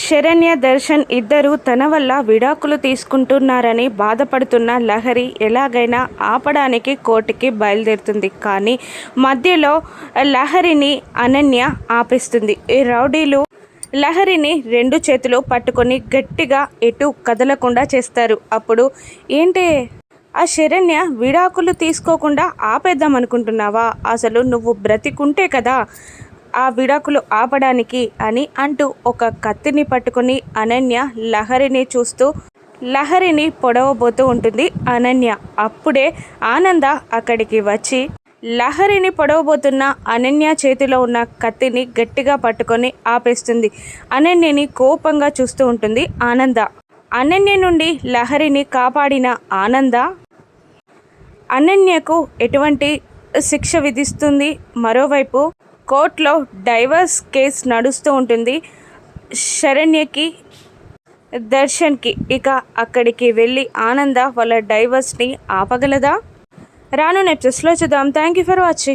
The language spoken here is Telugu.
శరణ్య దర్శన్ ఇద్దరు తన వల్ల విడాకులు తీసుకుంటున్నారని బాధపడుతున్న లహరి ఎలాగైనా ఆపడానికి కోర్టుకి బయలుదేరుతుంది. కానీ మధ్యలో లహరిని అనన్య ఆపేస్తుంది. ఈ రౌడీలు లహరిని రెండు చేతులు పట్టుకొని గట్టిగా ఎటు కదలకుండా చేస్తారు. అప్పుడు ఏంటి? ఆ శరణ్య విడాకులు తీసుకోకుండా ఆపేద్దాం అనుకుంటున్నావా అసలు నువ్వు బ్రతికుంటే కదా ఆ విడాకులు ఆపడానికి అని అంటూ ఒక కత్తిని పట్టుకొని అనన్య లహరిని చూస్తూ లహరిని పొడవబోతూ ఉంటుంది. అనన్య అప్పుడే ఆనంద అక్కడికి వచ్చి లహరిని పొడవబోతున్న అనన్య చేతిలో ఉన్న కత్తిని గట్టిగా పట్టుకొని ఆపేస్తుంది. అనన్యని కోపంగా చూస్తూ ఉంటుంది ఆనంద. అనన్య నుండి లహరిని కాపాడిన ఆనంద అనన్యకు ఎటువంటి శిక్ష విధిస్తుంది? మరోవైపు కోర్టులో డైవర్స్ కేసు నడుస్తూ ఉంటుంది. శరణ్యకి దర్శన్కి ఇక అక్కడికి వెళ్ళి ఆనంద వాళ్ళ డైవర్స్ని ఆపగలదా? రాను ఎపిసోడ్స్లో చూద్దాం. Thank you for watching